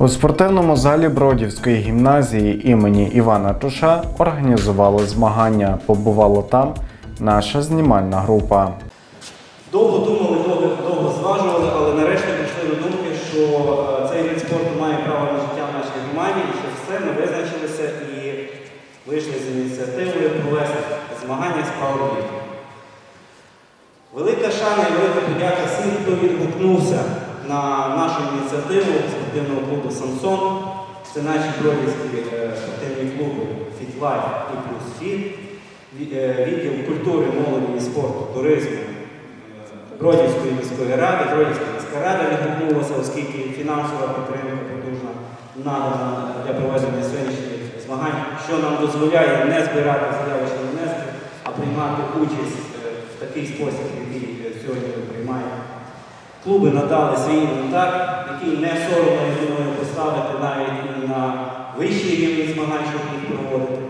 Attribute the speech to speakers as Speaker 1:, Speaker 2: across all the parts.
Speaker 1: У спортивному залі Бродівської гімназії імені Івана Туша організували змагання. Побувала там наша знімальна група.
Speaker 2: Довго думали, довго, довго зважували, але нарешті прийшли до думки, що е, цей вид спорту має право на життя в нашій громаді, і що все, ми визначилися і вийшли з ініціативою провести змагання з пауерліфтингу. Велика шана і велика подяка всім, хто відгукнувся на нашу ініціативу спортивного клубу Самсон. Це наші бродівські е, спортивні клуби «Фітлайф» і «Плюс Фіт», е, відділ культури, молоді і спорту, туризму, е, Бродівської міської ради, Бродівська міська рада відгукнулася, оскільки фінансова підтримка потужна надана для проведення сьогоднішніх змагань, що нам дозволяє не збирати заявочні внески, а приймати участь в такий спосіб, який сьогодні. Клуби надали свій інвентар, який не соромно, я думаю, поставити навіть на вищий рівень змагань, щоб їх проводити.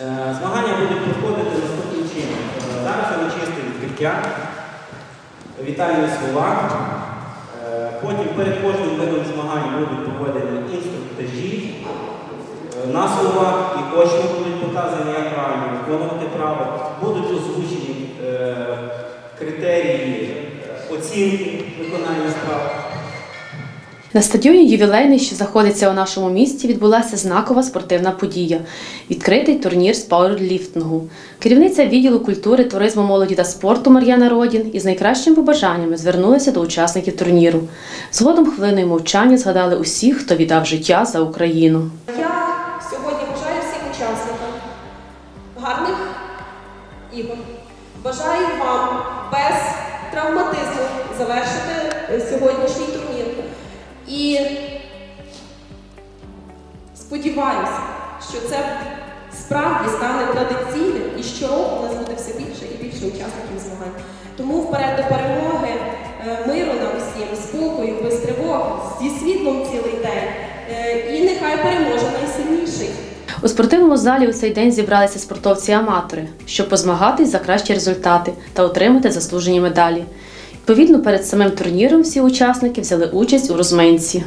Speaker 2: Е, Змагання будуть проходити наступним чином. Е, Зараз урочисте відкриття, вітальні слова. Е, Потім перед кожним видом змагань будуть проведені інструктажі на словах і очно будуть показані, як правильно виконувати право. Будуть озвучені критерії оцінки виконання справ.
Speaker 3: На стадіоні ювілейний, що знаходиться у нашому місті, відбулася знакова спортивна подія відкритий турнір з пауерліфтингу. Керівниця відділу культури, туризму, молоді та спорту Мар'яна Родін із найкращими побажаннями звернулася до учасників турніру. Згодом хвилиною мовчання згадали усіх, хто віддав життя за Україну.
Speaker 4: Я сьогодні бажаю всім учасникам гарних ігор. Бажаю вам без завершити е, сьогоднішній турнір. І сподіваюся, що це справді стане традиційним і щороку у нас буде все більше і більше учасників змагань. Тому вперед до перемоги, е, миру нам всім, спокою, без тривог, зі світлом цілий день. Е, І нехай переможе найсильніший.
Speaker 3: У спортивному залі у цей день зібралися спортовці-аматори, щоб позмагатись за кращі результати та отримати заслужені медалі. Відповідно, перед самим турніром всі учасники взяли участь у розминці.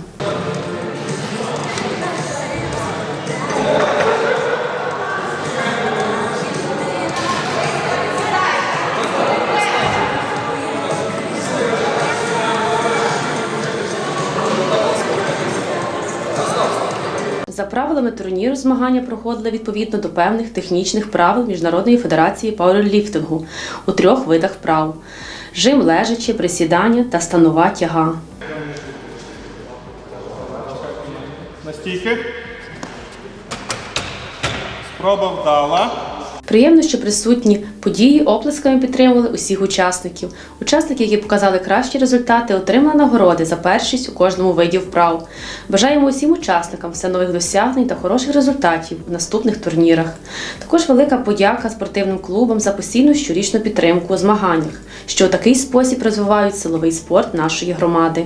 Speaker 3: За правилами турніру змагання проходили відповідно до певних технічних правил Міжнародної федерації пауерліфтингу у трьох видах вправ: жим лежачи, присідання та станова тяга.
Speaker 5: Настійки. Спроба вдала.
Speaker 3: Приємно, що присутні події оплесками підтримували усіх учасників. Учасники, які показали кращі результати, отримали нагороди за першість у кожному виді вправ. Бажаємо усім учасникам все нових досягнень та хороших результатів у наступних турнірах. Також велика подяка спортивним клубам за постійну щорічну підтримку у змаганнях, що у такий спосіб розвивають силовий спорт нашої громади.